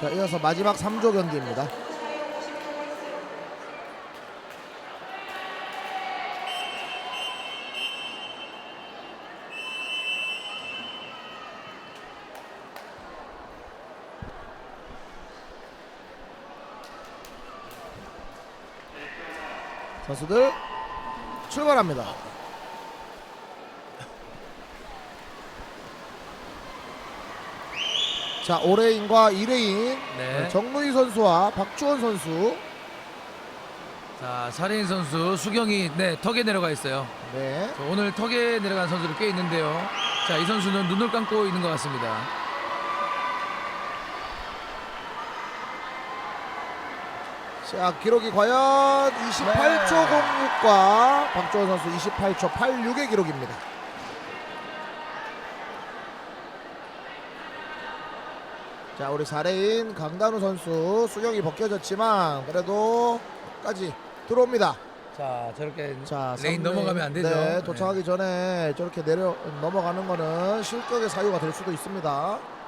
자, 이어서 마지막 3조 경기입니다. 선수들 출발합니다. 자, 5레인과 2레인 네. 정루희 선수와 박주원 선수. 자, 사레인 선수 수경이 네, 턱에 내려가 있어요. 네. 자, 오늘 턱에 내려간 선수들 꽤 있는데요. 자, 이 선수는 눈을 감고 있는 것 같습니다. 자, 기록이 과연 28초 06과 박주원 선수 28초 86의 기록입니다. 자, 우리 4레인 강단우 선수 수경이 벗겨졌지만 그래도 끝까지 들어옵니다. 자, 저렇게 자, 레인 3레인. 넘어가면 안 되죠. 네, 도착하기 전에 저렇게 내려 넘어가는 거는 실격의 사유가 될 수도 있습니다.